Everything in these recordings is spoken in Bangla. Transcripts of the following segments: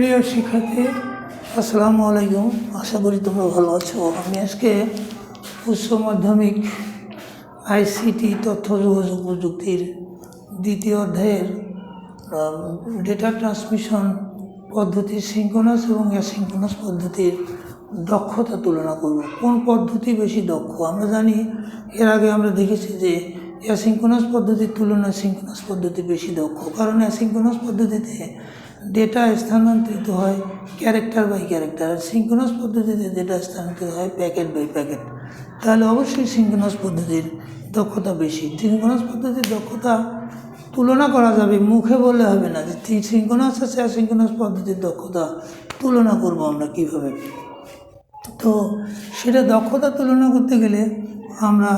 প্রিয় শিক্ষার্থী, আসসালামু আলাইকুম। আশা করি তোমরা ভালো আছো। আমি আজকে উচ্চ মাধ্যমিক আইসিটি তথ্য যোগাযোগ প্রযুক্তির দ্বিতীয় অধ্যায়ের ডেটা ট্রান্সমিশন পদ্ধতির সিঙ্কোনাস এবং অ্যাসিঙ্কোনাস পদ্ধতির দক্ষতা তুলনা করব। কোন পদ্ধতি বেশি দক্ষ? আমরা জানি, এর আগে আমরা দেখেছি যে অ্যাসিঙ্কোনাস পদ্ধতির তুলনায় সিঙ্কোনাস পদ্ধতি বেশি দক্ষ। কারণ অ্যাসিঙ্কোনাস পদ্ধতিতে ডেটা স্থানান্তরিত হয় ক্যারেক্টার বাই ক্যারেক্টার আর সিঙ্কোনাস পদ্ধতিতে ডেটা স্থানান্তরিত হয় প্যাকেট বাই প্যাকেট তাহলে অবশ্যই সিঙ্কোনাস পদ্ধতির দক্ষতা বেশি। সিঙ্কোনাস পদ্ধতির দক্ষতা তুলনা করা যাবে, মুখে বললে হবে না যে সিঙ্কোনাস আছে অ্যাসিঙ্কোনাস পদ্ধতির দক্ষতা তুলনা করব আমরা কীভাবে। তো সেটা দক্ষতা তুলনা করতে গেলে আমরা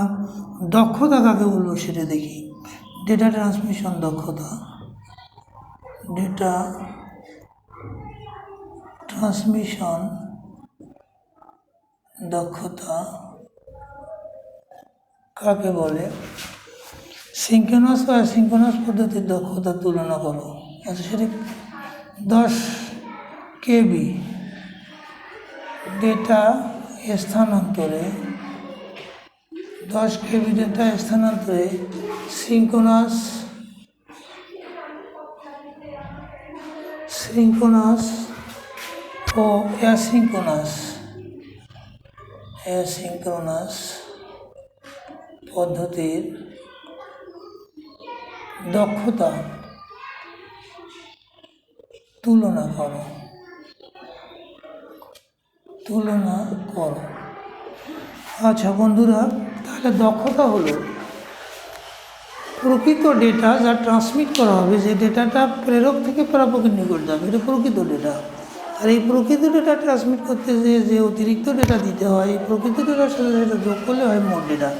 দক্ষতা কাকে বলব সেটা দেখি। ডেটা ট্রান্সমিশন দক্ষতা। ডেটা ট্রান্সমিশন দক্ষতা কাকে বলে? সিঙ্কোনাস ও অ্যাসিঙ্কোনাস পদ্ধতির দক্ষতা তুলনা করো। আচ্ছা সেটা দশ কেবি ডেটা স্থানান্তরে, দশ কেবি ডেটা স্থানান্তরে সিঙ্কোনাস সিঙ্কোনাস ও অ্যাসিঙ্কোনাস অ্যাসিঙ্কোনাস পদ্ধতির দক্ষতা তুলনা করো। তুলনা করো। আচ্ছা বন্ধুরা, তাহলে দক্ষতা হলো প্রকৃত ডেটা যা ট্রান্সমিট করা হবে, যে ডেটাটা প্রেরক থেকে প্রাপকের নিকট যাবে, এটা প্রকৃত ডেটা আর এই প্রকৃত ডেটা ট্রান্সমিট করতে যে যে অতিরিক্ত ডেটা দিতে হয়, এই প্রকৃত ডেটার সাথে সেটা যোগ করলে হয় মোট ডেটা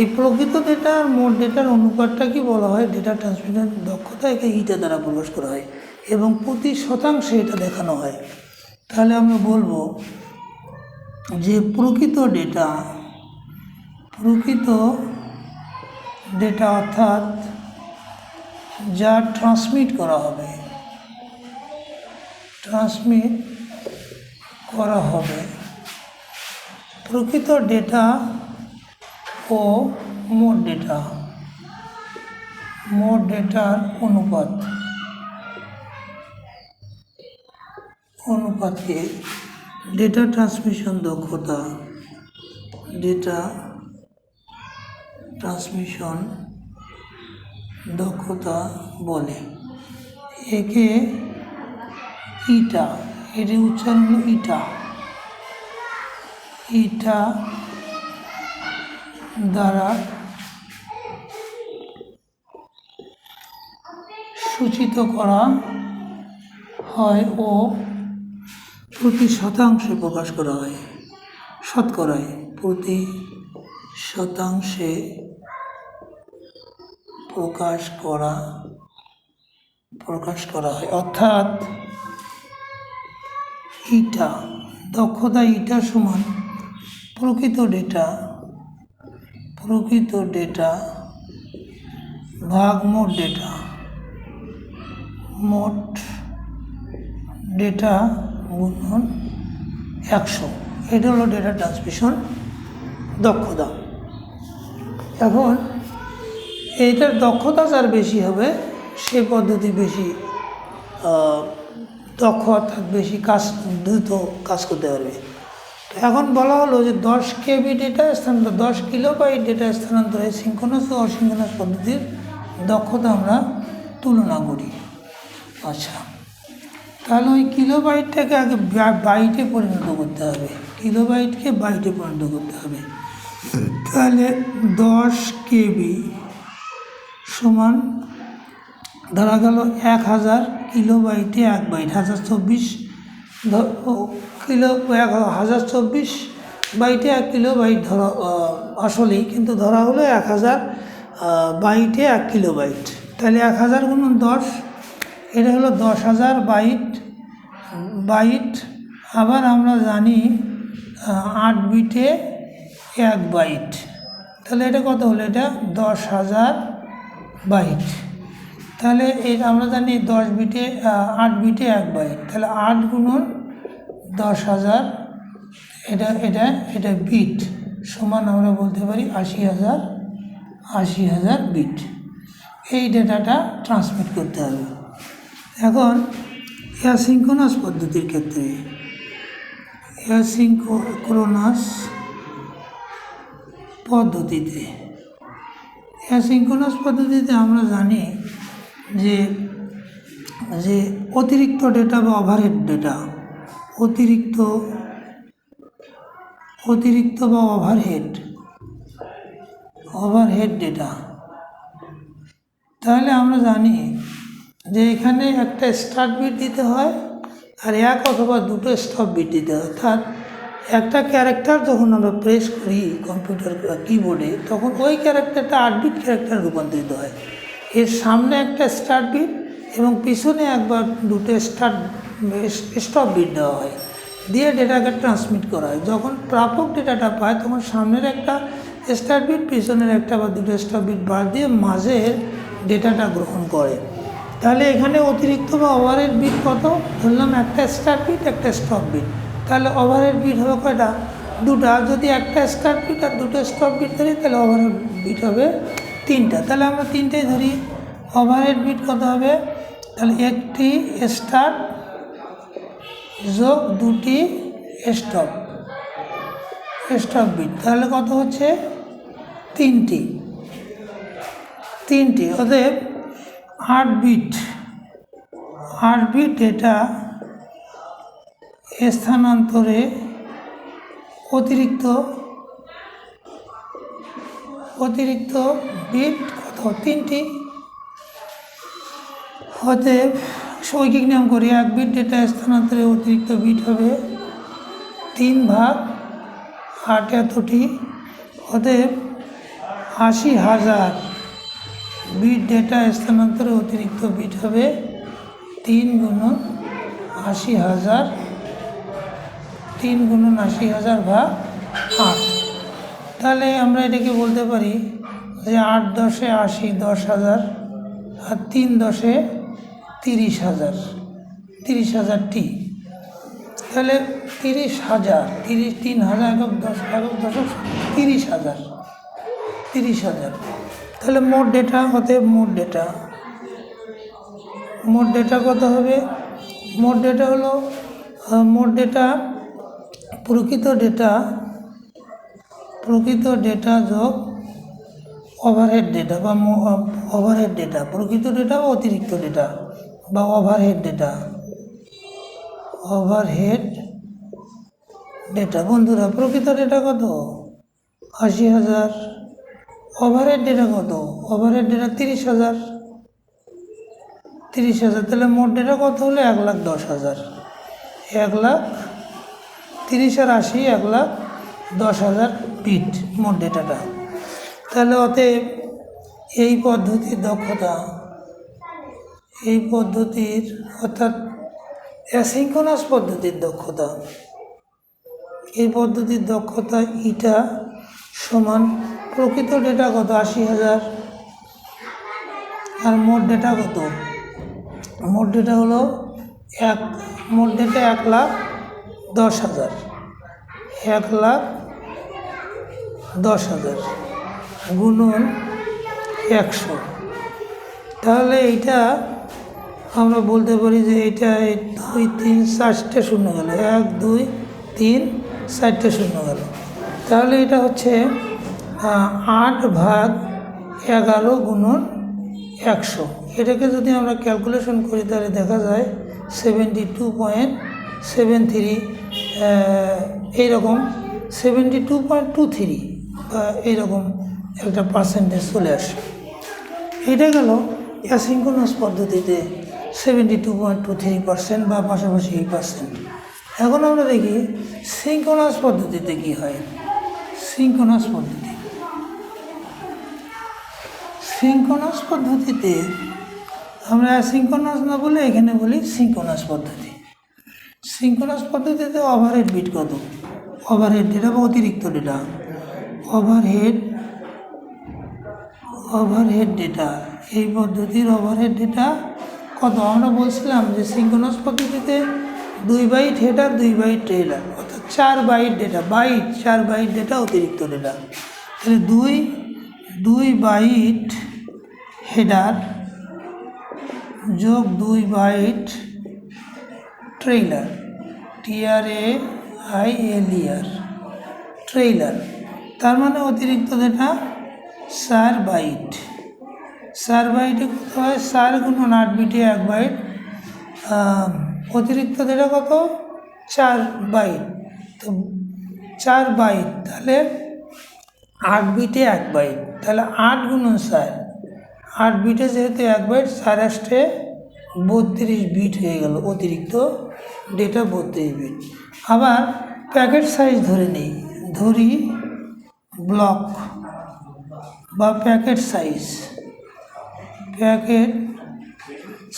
এই প্রকৃত ডেটা আর মোট ডেটার অনুপাতটা কি বলা হয়? ডেটা ট্রান্সমিশন দক্ষতা একে ইটা দ্বারা প্রকাশ করা হয়, এবং প্রতি শতাংশে এটা দেখানো হয়। তাহলে আমরা বলব যে প্রকৃত ডেটা প্রকৃত ডেটা অর্থাৎ যা ট্রান্সমিট করা হবে ট্রান্সমিট করা হবে। প্রকৃত ডেটা ও মোট ডেটা মোট ডেটার অনুপাত অনুপাতকে ডেটা ট্রান্সমিশন দক্ষতা ডেটা ট্রান্সমিশন দক্ষতা বলে। একে ইটা, এটি উচ্চারণ হলো ইটা। ইটা দ্বারা সূচিত করা হয় ও প্রতি শতাংশে প্রকাশ করা হয়, শতকরায় প্রতি শতাংশে প্রকাশ করা প্রকাশ করা হয়। অর্থাৎ, ইটা, দক্ষতা ইটা সমান প্রকৃত ডেটা প্রকৃত ডেটা, ভাগ মোট ডেটা মোট ডেটা গুণন একশো। এটা হলো ডেটা ট্রান্সমিশন দক্ষতা। এখন এইটার দক্ষতা যার বেশি হবে, সে পদ্ধতি বেশি দক্ষ অর্থাৎ বেশি কাজ, দ্রুত কাজ করতে পারবে। তো এখন বলা হলো যে দশ কেবি ডেটা স্থানান্তর, দশ কিলো কিলোবাইট ডেটা স্থানান্তরে সিঙ্কোনাস ও অসিঙ্কোনাস পদ্ধতির দক্ষতা আমরা তুলনা করি। আচ্ছা তাহলে ওই কিলোবাইটটাকে আগে বাইটে পরিণত করতে হবে। কিলোবাইটকে বাইটে পরিণত করতে হবে। তাহলে দশ কেবি সমান ধরা গেল এক হাজার কিলো বাইটে এক বাইট। হাজার চব্বিশ কিলো এক হাজার চব্বিশ বাইটে এক কিলোবাইট ধরা আহ, আসলেই কিন্তু ধরা হলো এক হাজার বাইটে এক কিলো বাইট তাহলে এক হাজার গুণ দশ এটা হলো দশ হাজার বাইট বাইট। আবার আমরা জানি আট বিটে এক বাইট। তাহলে এটা কত হলো? এটা দশ হাজার বাইট তাহলে এই আমরা জানি দশ বিটে আট বিটে এক বাইট তাহলে আট গুণন দশ হাজার, এটা এটা এটা বিট সমান আমরা বলতে পারি আশি হাজার আশি হাজার বিট এই ডেটাটা ট্রান্সমিট করতে হবে। এখন অ্যাসিঙ্কোনাস পদ্ধতির ক্ষেত্রে অ্যাসিঙ্ক্রোনাস পদ্ধতিতে অ্যাসিঙ্কোনাস পদ্ধতিতে আমরা জানি যে যে অতিরিক্ত ডেটা বা ওভারহেড ডেটা অতিরিক্ত অতিরিক্ত বা ওভারহেড ওভারহেড ডেটা তাহলে আমরা জানি যে এখানে একটা স্টার্ট বিট দিতে হয় আর এক অথবা দুটো স্টপ বিট দিতে হয়। অর্থাৎ একটা ক্যারেক্টার যখন আমরা প্রেস করি কম্পিউটার কিবোর্ডে তখন ওই ক্যারেক্টারটা আট বিট ক্যারেক্টার রূপান্তরিত হয়। এর সামনে একটা স্টার্ট বিট এবং পিছনে একবার দুটো স্টার্ট স্টপ বিট দেওয়া হয়। দিয়ে ডেটাকে ট্রান্সমিট করা হয়। যখন প্রাপক ডেটাটা পায়, তখন সামনের একটা স্টার্ট বিট পিছনের একটা বা দুটো স্টপ বিট বাদ দিয়ে মাঝের ডেটাটা গ্রহণ করে। তাহলে এখানে অতিরিক্ত বা ওভারের বিট কত? ধরলাম একটা স্টার্ট বিট একটা স্টপ বিট তাহলে ওভারের বিট হবে কয়টা? দুটা। যদি একটা স্টার্ট বিট আর দুটো স্টপ বিট ধরি, তাহলে ওভারের বিট হবে তিনটা। তাহলে আমরা তিনটেই ধরি। ওভারের বিট কত হবে? তাহলে একটি স্টার যোগ দুটি স্টপ স্টপ বিট তাহলে কত হচ্ছে? তিনটি। তিনটি। অতএব আট বিট আট বিট ডেটা স্থানান্তরে অতিরিক্ত অতিরিক্ত বিট কত? তিনটি। অতএব শৈক্ষিক নিয়ম করি, এক বিট ডেটা স্থানান্তরে অতিরিক্ত বিট হবে তিন ভাগ আট এতটি। অতএব আশি হাজার বিট ডেটা স্থানান্তরে অতিরিক্ত বিট হবে তিন গুণ আশি হাজার তিন গুণন আশি হাজার ভাগ আট। তাহলে আমরা এটাকে বলতে পারি যে আট দশে আশি দশ হাজার আর তিন দশে তিরিশ হাজার। তিরিশ হাজার টি। তাহলে তিরিশ হাজার, তিরিশ, তিন হাজার একক দশ, একক দশক তিরিশ হাজার তিরিশ হাজার। তাহলে মোট ডেটা হতে মোট ডেটা। মোট ডেটা কত হবে? মোট ডেটা হলো মোট ডেটা প্রকৃত ডেটা প্রকৃত ডেটা যোগ ওভারহেড ডেটা বা ওভারহেড ডেটা প্রকৃত ডেটা বা অতিরিক্ত ডেটা বা ওভারহেড ডেটা ওভারহেড ডেটা বন্ধুরা, প্রকৃত ডেটা কত? আশি হাজার। ওভারহেড ডেটা কত? ওভারহেড ডেটা তিরিশ হাজার। তিরিশ হাজার, তাহলে মোট ডেটা কত হলো? এক লাখ দশ হাজার। এক লাখ তিরিশ আর আশি এক লাখ দশ হাজার বিট মোট ডেটাটা তাহলে অতএব এই পদ্ধতির দক্ষতা, এই পদ্ধতির অর্থাৎ অ্যাসিঙ্কোনাস পদ্ধতির দক্ষতা, এই পদ্ধতির দক্ষতা ইটা সমান প্রকৃত ডেটা কত? আশি হাজার। আর মোট ডেটা কত? মোট ডেটা হলো এক, মোট ডেটা এক লাখ দশ হাজার। এক লাখ দশ হাজার। গুণন একশো। তাহলে এইটা আমরা বলতে পারি যে এটা দুই, তিন, চারটে শূন্য গেল। এক, দুই, তিন, চারটে শূন্য গেল। তাহলে এটা হচ্ছে আট ভাগ এগারো গুণন একশো। এটাকে যদি আমরা ক্যালকুলেশন করি, তাহলে দেখা যায় seventy two point seven three এইরকম seventy two point two three বা এইরকম একটা পার্সেন্টেজ চলে আসে। এটা গেল অ্যাসিঙ্কোনাস পদ্ধতিতে seventy two point two three percent বা পাশাপাশি এই পার্সেন্ট এখন আমরা দেখি সিঙ্কোনাস পদ্ধতিতে কি হয়। সিঙ্কোনাস পদ্ধতি। সিঙ্কোনাস পদ্ধতিতে আমরা সিঙ্কোনাস না বলে এখানে বলি সিঙ্কোনাস পদ্ধতি। সিঙ্কোনাস পদ্ধতিতে ওভারহেড বিট কত? ওভারহেড ডেটা বা অতিরিক্ত ডেটা ওভারহেড ওভারহেড ডেটা এই পদ্ধতির ওভারহেড ডেটা কত? আমরা বলছিলাম যে সিঙ্কোনাস পদ্ধতিতে দুই বাইট হেডার দুই বাইট ট্রেলার অর্থাৎ চার বাইট ডেটা বাইট চার বাইট ডেটা অতিরিক্ত ডেটা তাহলে দুই দুই বাইট হেডার যোগ দুই বাইট ট্রেইলার আই এল ইয়ার ট্রেইলার তার মানে অতিরিক্ত ডেটা চার বাইট চার বাইটে কত হয়? চার গুণন আট বিটে এক বাইট অতিরিক্ত ডেটা কত? চার বাইট তো চার বাইট তাহলে আট বিটে এক বাইট তাহলে আট গুণন চার আট বিটে যেহেতু এক বাইট চার আসতে বত্রিশ বিট হয়ে গেল, অতিরিক্ত ডেটা বত্রিশ বিট আবার প্যাকেট সাইজ ধরে নেই, ধরি ব্লক বা প্যাকেট সাইজ প্যাকেট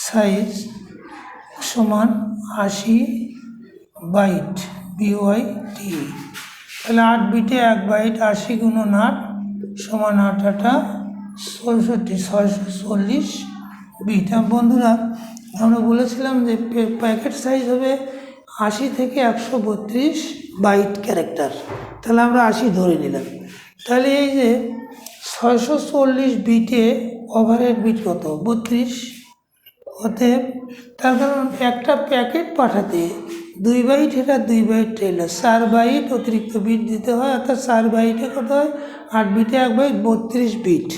সাইজ সমান আশি বাইট বিওয়াই টি তাহলে আট বিটে এক বাইট আশি গুণন আট সমান আট আটা চৌষট্টি ছয়শো চল্লিশ। বিট বন্ধুরা, আমরা বলেছিলাম যে প্যাকেট সাইজ হবে আশি থেকে একশো বত্রিশ বাইট ক্যারেক্টার তাহলে আমরা আশি ধরে নিলাম। তাহলে এই যে ছয়শো চল্লিশ বিটে ওভারহেড বিট কত? বত্রিশ। অতএব তার কারণ একটা প্যাকেট পাঠাতে দুই বাইট এটা দুই বাইট ট্রেলার চার বাইট অতিরিক্ত বিট দিতে হয়, অর্থাৎ চার বাইটে কত হয়? আট বিটে এক বাইট বত্রিশ বিট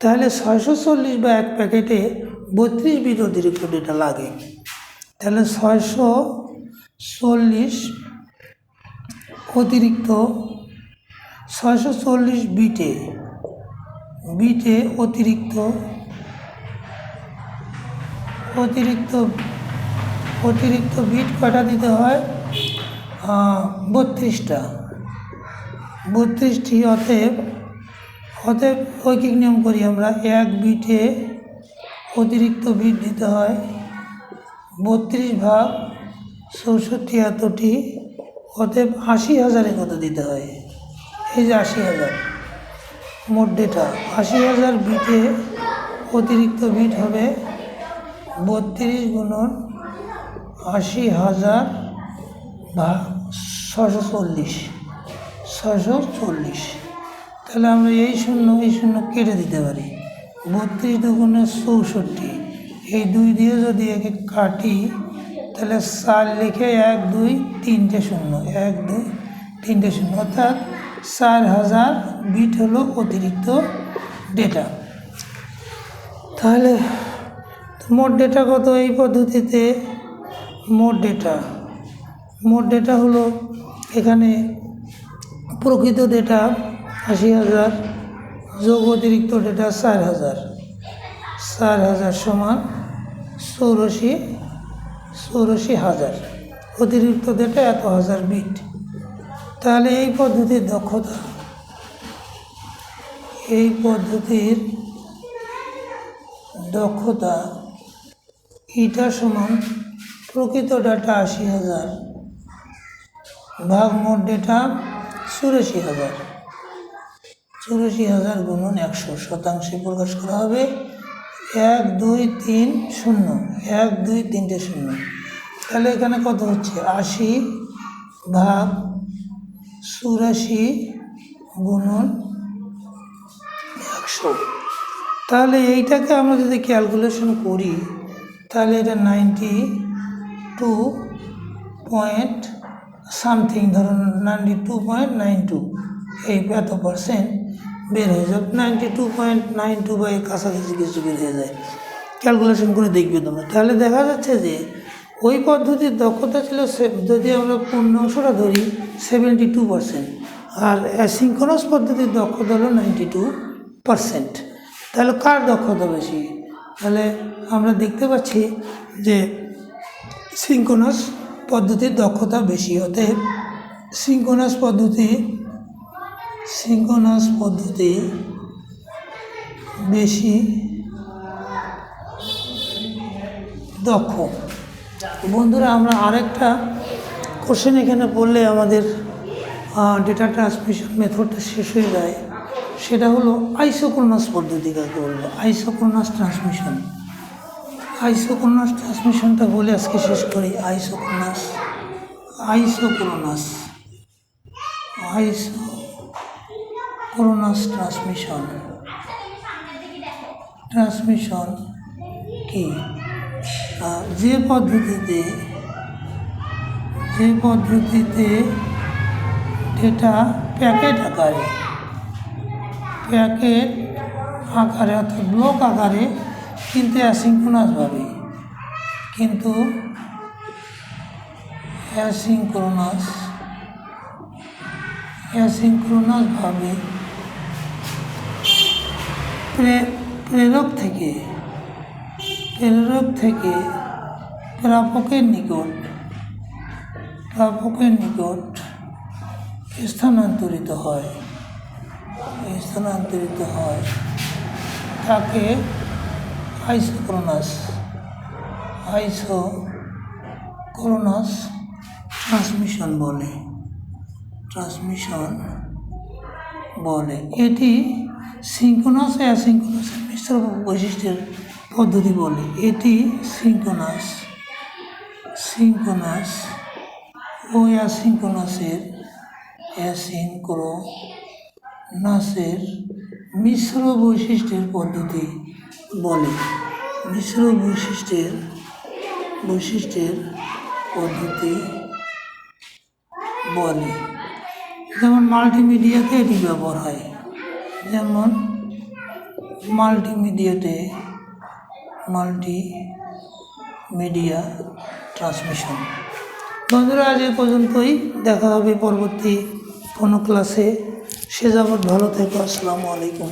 তাহলে ছয়শো চল্লিশ বা এক প্যাকেটে বত্রিশ বিট অতিরিক্ত ডেটা লাগে। তাহলে ছয়শো চল্লিশ অতিরিক্ত ছয়শো চল্লিশ বিটে বিটে অতিরিক্ত অতিরিক্ত অতিরিক্ত বিট কটা দিতে হয়? বত্রিশটা। বত্রিশটি, অতএব অতএব ঐকিক নিয়ম করি আমরা, এক বিটে অতিরিক্ত বিট দিতে হয়। বত্রিশ ভাগ চৌষট্টি এতটি, অতএব আশি হাজারে কত দিতে হয়। এই যে আশি হাজার, মোট ডেটা আশি হাজার বিটে অতিরিক্ত বিট হবে বত্রিশ গুণন আশি হাজার বা ছশো চল্লিশ ছশো চল্লিশ। তাহলে আমরা এই শূন্য এই শূন্য কেটে দিতে পারি। বত্রিশ দুগুণে চৌষট্টি। এই দুই দিয়ে যদি একে কাটি, তাহলে চার লিখে এক, দুই তিনটে শূন্য। এক, দুই তিনটে শূন্য। অর্থাৎ চার হাজার বিট হলো অতিরিক্ত ডেটা। তাহলে মোট ডেটা কত এই পদ্ধতিতে? মোট ডেটা। মোট ডেটা হলো এখানে প্রকৃত ডেটা আশি হাজার যোগ অতিরিক্ত ডেটা চার হাজার। চার হাজার সমান চৌরাশি চৌরাশি হাজার। অতিরিক্ত ডেটা এত হাজার বিট। তাহলে এই পদ্ধতির দক্ষতা। এই পদ্ধতির দক্ষতা ইটা সমান প্রকৃত ডাটা আশি হাজার। ভাগ মোট ডেটা চুরাশি হাজার। চুরাশি হাজার গুণন একশো শতাংশে প্রকাশ করা হবে। এক, দুই, তিন, শূন্য। এক, দুই, তিনটে, শূন্য। তাহলে এখানে কত হচ্ছে? আশি ভাগ চুরাশি গুণন একশো। তাহলে এইটাকে আমরা যদি ক্যালকুলেশন করি, তাহলে এটা নাইনটি টু পয়েন্ট সামথিং, ধরুন ninety two point nine two এই এত পার্সেন্ট বের হয়ে যাবে ninety two point nine two বা কাছাকাছি কিছু বের হয়ে যায়। ক্যালকুলেশন করে দেখবে তোমরা। তাহলে দেখা যাচ্ছে যে, ওই পদ্ধতির দক্ষতা ছিল যদি আমরা পূর্ণাংশটা ধরি সেভেন্টি টু পার্সেন্ট আর অ্যাসিঙ্কোনাস পদ্ধতির দক্ষতা হলো নাইনটি টু পার্সেন্ট তাহলে কার দক্ষতা বেশি? তাহলে আমরা দেখতে পাচ্ছি যে সিঙ্কোনাস পদ্ধতির দক্ষতা বেশি। হতে সিঙ্কোনাস পদ্ধতি সিঙ্কোনাস পদ্ধতি বেশি দক্ষ। বন্ধুরা, আমরা আরেকটা কোশ্চেন এখানে পড়লে আমাদের ডেটা ট্রান্সমিশন মেথডটা শেষ হয়ে যায়। সেটা হলো আইসোক্রোনাস পদ্ধতি কাকে বলব আইসোক্রোনাস ট্রান্সমিশন আইসোক্রোনাস ট্রান্সমিশনটা বলে আজকে শেষ করি। Isochronous isochronous isochronous transmission transmission কি? যে পদ্ধতিতে যে পদ্ধতিতে ডেটা প্যাকেট আকারে প্যাকেট আকারে অর্থাৎ ব্লক আকারে কিন্তু অ্যাসিঙ্ক্রোনাসভাবে কিন্তু অ্যাসিঙ্ক্রোনাস অ্যাসিঙ্ক্রোনাসভাবে প্রেরক থেকে প্রেরক থেকে প্রাপকের নিকট প্রাপকের নিকট স্থানান্তরিত হয়। স্থানান্তরিত হয়। তাকে আইসোক্রোনাস আইসোক্রোনাস ট্রান্সমিশন বলে। ট্রান্সমিশন বলে। এটি সিঙ্কোনাস অ্যাসিঙ্কোনাসের মিশ্র বৈশিষ্ট্যের পদ্ধতি বলে। এটি সিঙ্কোনাস সিঙ্কোনাস ও অ্যাসিঙ্কোনাসের অ্যাসিঙ্ক্রোনাসের মিশ্র বৈশিষ্ট্যের পদ্ধতি বলে। মিশ্র বৈশিষ্ট্যের বৈশিষ্ট্যের পদ্ধতি বলে। যেমন মাল্টিমিডিয়াতে এটি ব্যবহার হয়। যেমন মাল্টিমিডিয়াতে মাল্টি মিডিয়া ট্রান্সমিশন। বন্ধুরা, আজ এ পর্যন্তই। দেখা হবে পরবর্তী কোনো ক্লাসে। সে যাবৎ ভালো থেকো। আসসালামু আলাইকুম।